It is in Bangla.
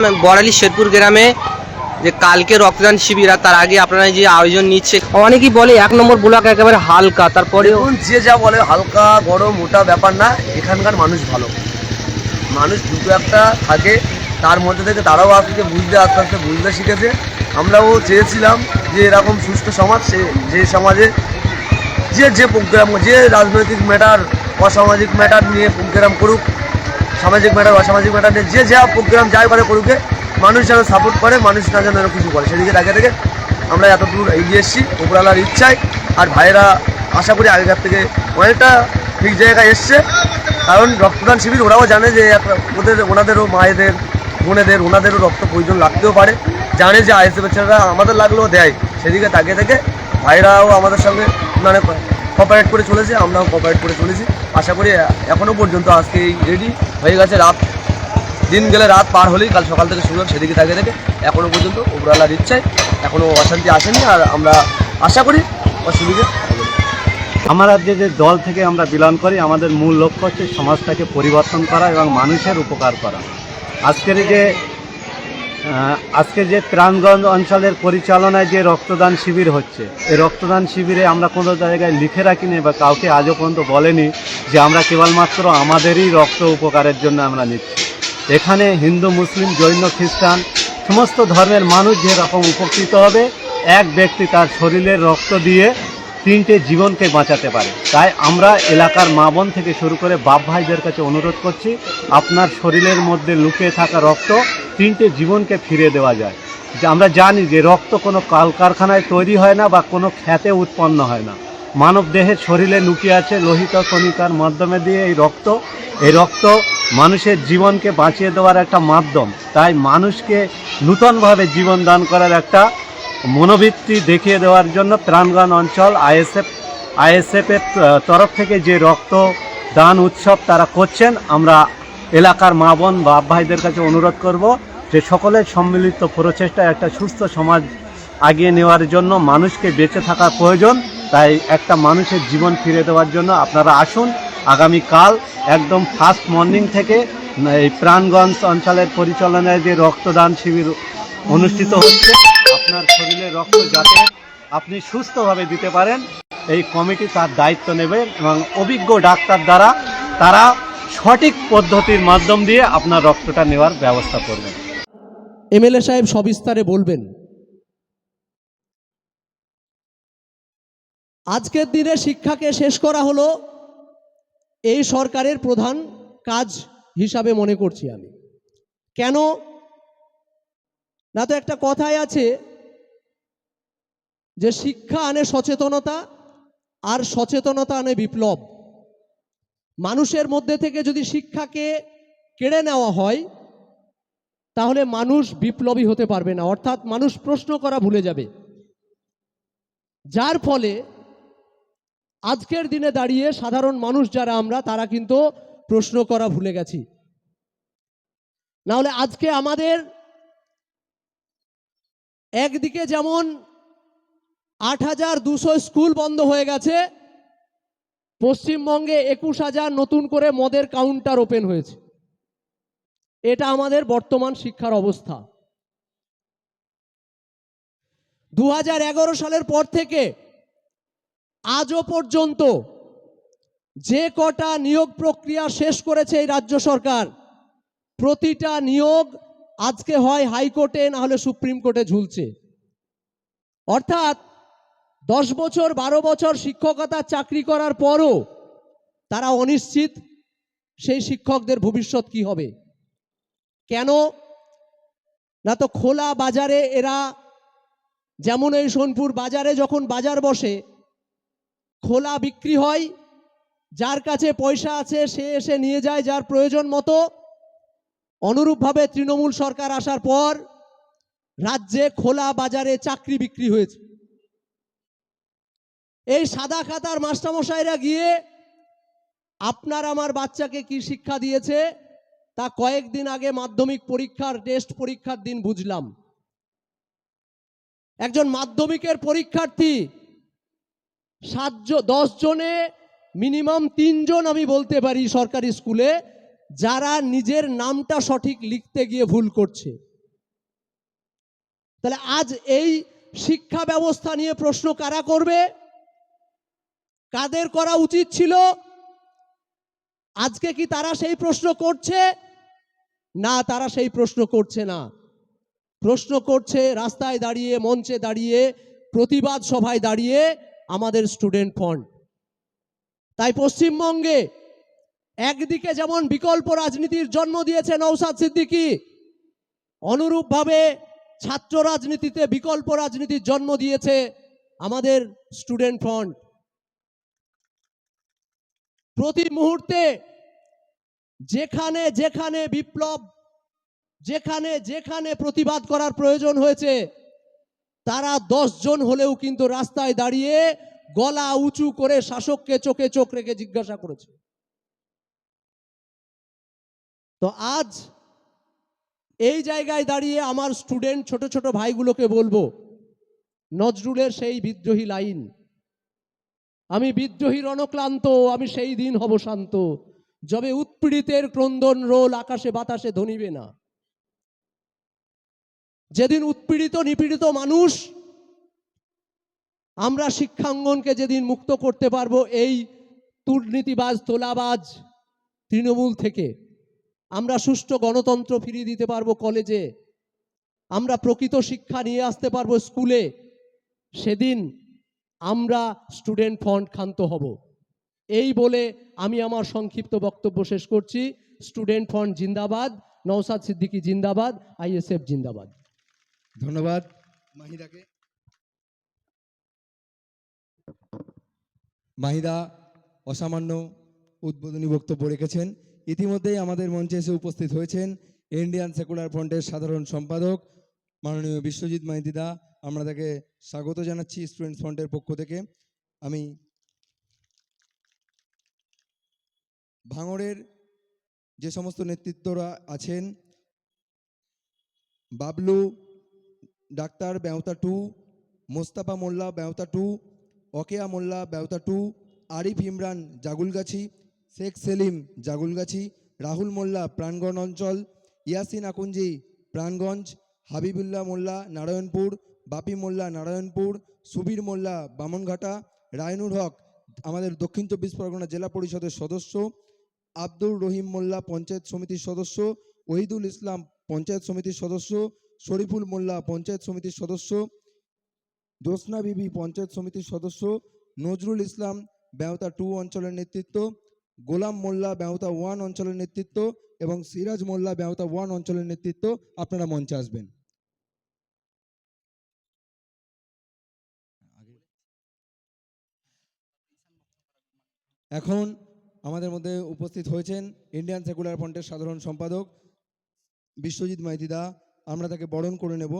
বড়ালি শেরপুর গ্রামে যে কালকে রক্তদান শিবির, আর তার আগে আপনারা যে আয়োজন নিচ্ছে, অনেকেই বলে এক নম্বর ব্লক একেবারে হালকা, তারপরেও দেখুন, যে যা বলে, হালকা বড় মোটা ব্যাপার না, এখানকার মানুষ ভালো। মানুষ দুটো একটা থাকে, তার মধ্যে থেকে তারাও আজকে বুঝতে, আস্তে আস্তে বুঝতে শিখেছে। আমরাও চেয়েছিলাম যে এরকম সুস্থ সমাজ, সে, যে সমাজে, যে যে প্রোগ্রাম, যে রাজনৈতিক ম্যাটার অসামাজিক ম্যাটার নিয়ে প্রোগ্রাম করুক সামাজিক ম্যাটার অসামাজিক ম্যাটার নিয়ে যে যা প্রোগ্রাম যাই করে করুকে, মানুষ যেন সাপোর্ট করে, মানুষ না যেন কিছু করে। সেদিকে তাকে থেকে আমরা এত দূর এগিয়ে এসেছি ওপরালার ইচ্ছায়, আর ভাইয়েরা আশা করি আগেকার থেকে অনেকটা ঠিক জায়গায় এসছে। কারণ রক্তদান শিবির, ওরাও জানে যে ওদের, ওনাদেরও মায়েদের, বোনেদের, ওনাদেরও রক্ত প্রয়োজন লাগতেও পারে। জানে যে আইএসএফ ছেলেরা আমাদের লাগলেও দেয়। সেদিকে তাকিয়ে থেকে ভাইরাও আমাদের সঙ্গে মানে কপারেট করে চলেছে, আমরাও কপারেট করে চলেছি। আশা করি এখনও পর্যন্ত আজকে রেডি হয়ে গেছে রাত। দিন গেলে রাত পার হলেই কাল সকাল থেকে শুরু হবে সেদিকে তাকিয়ে থেকে এখনও পর্যন্ত উপরালার ইচ্ছায় এখনও অশান্তি আসেনি, আর আমরা আশা করি অসুবিধে। আমরা যে যে দল থেকে আমরা বিলং করি, আমাদের মূল লক্ষ্য হচ্ছে সমাজটাকে পরিবর্তন করা এবং মানুষের উপকার করা। আজকের যে আজকে যে ত্রাণগঞ্জ অঞ্চলের পরিচালনায় যে রক্তদান শিবির হচ্ছে, এই রক্তদান শিবিরে আমরা কোনো জায়গায় লিখে রাখিনি বা কাউকে আজও পর্যন্ত বলেনি যে আমরা কেবলমাত্র আমাদেরই রক্ত উপকারের জন্য আমরা নিচ্ছি। এখানে হিন্দু, মুসলিম, জৈন, খ্রিস্টান, সমস্ত ধর্মের মানুষ যেরকম উপকৃত হবে, এক ব্যক্তি তার শরীরের রক্ত দিয়ে তিনটে জীবনকে বাঁচাতে পারে। তাই আমরা এলাকার মা বোন থেকে শুরু করে বাপ ভাইদের কাছে অনুরোধ করছি, আপনার শরীরের মধ্যে লুকিয়ে থাকা রক্ত তিনটে জীবনকে ফিরে দেওয়া যায়। যে আমরা জানি যে রক্ত কোনো কলকারখানায় তৈরি হয় না বা কোনো খ্যাতে উৎপন্ন হয় না। মানব দেহের শরীরে লুকিয়ে আছে লোহিত কণিকার মাধ্যমে দিয়ে এই রক্ত। এই রক্ত মানুষের জীবনকে বাঁচিয়ে দেওয়ার একটা মাধ্যম। তাই মানুষকে নূতনভাবে জীবন দান করার একটা মনোবৃত্তি দেখিয়ে দেওয়ার জন্য ত্রাণগান অঞ্চল, আইএসএফ আইএসএফের তরফ থেকে যে রক্ত দান উৎসব তারা করছেন, আমরা এলাকার মা বোন বাপ ভাইদের কাছে অনুরোধ করব যে সকলের সম্মিলিত প্রচেষ্টা একটা সুস্থ সমাজ আগিয়ে নেওয়ার জন্য মানুষকে বেঁচে থাকা প্রয়োজন, তাই একটা মানুষের জীবন ফিরে দেওয়ার জন্য আপনারা আসুন। আগামীকাল একদম ফার্স্ট মর্নিং থেকে এই প্রাণগঞ্জ অঞ্চলের পরিচালনায় যে রক্তদান শিবির অনুষ্ঠিত হচ্ছে, আপনার শরীরে রক্ত যাতে আপনি সুস্থভাবে দিতে পারেন, এই কমিটি তার দায়িত্ব নেবে এবং অভিজ্ঞ ডাক্তার দ্বারা তারা সঠিক পদ্ধতির মাধ্যম দিয়ে আপনার রক্তটা নেওয়ার ব্যবস্থা করবেন এমএলএ সাহেব সবিস্তারে বলবেন। আজকের দিনে শিক্ষাকে শেষ করা হলো এই সরকারের প্রধান কাজ হিসাবে মনে করছি আমি। কেন? না তো একটা কথাই আছে যে শিক্ষা আনে সচেতনতা আর সচেতনতা আনে বিপ্লব। মানুষের মধ্যে থেকে যদি শিক্ষাকে কেড়ে নেওয়া হয় তাহলে মানুষ বিপ্লবী হতে পারবে না, অর্থাৎ মানুষ প্রশ্ন করা ভুলে যাবে। যার ফলে আজকের দিনে দাঁড়িয়ে সাধারণ মানুষ যারা আমরা, তারা কিন্তু প্রশ্ন করা ভুলে গেছি। না হলে আজকে আমাদের একদিকে যেমন আট হাজার দুশো স্কুল বন্ধ হয়ে গেছে, পশ্চিমবঙ্গে একুশ হাজার নতুন করে মদের কাউন্টার ওপেন হয়েছে। এটা আমাদের বর্তমান শিক্ষার অবস্থা। দু হাজার এগারো সালের পর থেকে আজও পর্যন্ত যে কটা নিয়োগ প্রক্রিয়া শেষ করেছে এই রাজ্য সরকার, প্রতিটা নিয়োগ আজকে হয় হাইকোর্টে, না হলে সুপ্রিম কোর্টে ঝুলছে। অর্থাৎ দশ বছর, বারো বছর শিক্ষকতার চাকরি করার পরও তারা অনিশ্চিত সেই শিক্ষকদের ভবিষ্যৎ কি হবে? কেন? না তো খোলা বাজারে এরা, যেমন এই সোনপুর বাজারে যখন বাজার বসে, খোলা বিক্রি হয়, যার কাছে পয়সা আছে সে এসে নিয়ে যায় যার প্রয়োজন মতো। অনুরূপভাবে তৃণমূল সরকার আসার পর রাজ্যে খোলা বাজারে চাকরি বিক্রি হয়েছে। এই সাদা খাতার মাস্টারমশাইরা গিয়ে, আপনার আমার বাচ্চাকে কি শিক্ষা দিয়েছে? তা কয়েকদিন আগে মাধ্যমিক পরীক্ষার টেস্ট পরীক্ষার দিন বুঝলাম। একজন মাধ্যমিকের পরীক্ষার্থী, সাতজন দশ জনে মিনিমাম তিনজন আমি বলতে পারি সরকারি স্কুলে, যারা নিজের নামটা সঠিক লিখতে গিয়ে ভুল করছে। তাহলে আজ এই শিক্ষা ব্যবস্থা নিয়ে প্রশ্ন কারা করবে? কাদের করা উচিত ছিল? আজকে কি তারা সেই প্রশ্ন করছে? না, তারা সেই প্রশ্ন করছে না। প্রশ্ন করছে, রাস্তায় দাঁড়িয়ে, মঞ্চে দাঁড়িয়ে, প্রতিবাদ সভায় দাঁড়িয়ে আমাদের স্টুডেন্ট ফ্রন্ট। তাই পশ্চিমবঙ্গে একদিকে যেমন বিকল্প রাজনীতির জন্ম দিয়েছে নৌসাদ সিদ্দিকী, অনুরূপভাবে ছাত্র রাজনীতিতে বিকল্প রাজনীতির জন্ম দিয়েছে আমাদের স্টুডেন্ট ফ্রন্ট। প্রতি মুহূর্তে যেখানে যেখানে বিপ্লব, যেখানে যেখানে প্রতিবাদ করার প্রয়োজন হয়েছে, তারা জন হলেও কিন্তু রাস্তায় দাঁড়িয়ে গলা উঁচু করে শাসককে চোখে চোখ রেখে জিজ্ঞাসা করেছে। তো আজ এই জায়গায় দাঁড়িয়ে আমার স্টুডেন্ট ছোট ছোট ভাইগুলোকে বলব, নজরুলের সেই বিদ্রোহী লাইন, আমি বিদ্রোহী রণক্লান্ত, আমি সেই দিন হব শান্ত যবে উৎপীড়িতের ক্রন্দন রোল আকাশে বাতাসে ধনিবে না। যেদিন উৎপীড়িত, নিপীড়িত মানুষ, আমরা শিক্ষাঙ্গনকে যেদিন মুক্ত করতে পারব, এই দুর্নীতিবাজ, তোলাবাজ তৃণমূল থেকে আমরা সুষ্ঠু গণতন্ত্র ফিরিয়ে দিতে পারব কলেজে। আমরা প্রকৃত শিক্ষা নিয়ে আসতে পারব স্কুলে। সেদিন আমরা স্টুডেন্ট ফন্ড ক্ষান্ত হব। এই বলে আমি আমার সংক্ষিপ্ত বক্তব্য শেষ করছি। স্টুডেন্ট ফন্ড জিন্দাবাদ নওসাদ সিদ্দিকী জিন্দাবাদ আইএসএফ জিন্দাবাদ। ধন্যবাদ। মাহিদাকে। মাহিদা অসামান্য উদ্বোধনী বক্তব্য রেখেছেন। ইতিমধ্যেই আমাদের মঞ্চে এসে উপস্থিত হয়েছেন ইন্ডিয়ান সেকুলার ফ্রন্টের সাধারণ সম্পাদক মাননীয় বিশ্বজিৎ মাহিদিদা। আমরা তাকে স্বাগত জানাচ্ছি স্টুডেন্ট ফ্রন্টের পক্ষ থেকে। আমি ভাঙড়ের যে সমস্ত নেতৃত্বরা আছেন, Bablu, doctor Beota two, Mostafa Molla Beota two, অকেয়া Molla Beota two, Arif Imran Jagulgachhi, Sheikh Selim Jagulgachhi, Rahul Molla Pranganj অঞ্চল, ইয়াসিন আকুঞ্জি প্রাণগঞ্জ, হাবিবুল্লাহ মোল্লা নারায়ণপুর, বাপি মোল্লা নারায়ণপুর, সুবীর মোল্লা বামনঘাটা রায়নুর হক, আমাদের দক্ষিণ চব্বিশ পরগনা জেলা পরিষদের সদস্য আব্দুর রহিম মোল্লা পঞ্চায়েত সমিতির সদস্য, ওহিদুল ইসলাম পঞ্চায়েত সমিতির সদস্য, শরীফুল মোল্লা পঞ্চায়েত সমিতির সদস্য জোসনা বিবি পঞ্চায়েত সমিতির সদস্য, নজরুল ইসলাম বেওতা টু অঞ্চলের নেতৃত্ব, গোলাম মোল্লা বেওতা ওয়ান অঞ্চলের নেতৃত্ব এবং সিরাজ মোল্লা বেওতা ওয়ান অঞ্চলের নেতৃত্ব। আপনারা মঞ্চে আসবেন। এখন আমাদের মধ্যে উপস্থিত হয়েছেন ইন্ডিয়ান সেকুলার ফ্রন্টের সাধারণ সম্পাদক বিশ্বজিৎ মাইতিদা। আমরা তাকে বরণ করে নেব।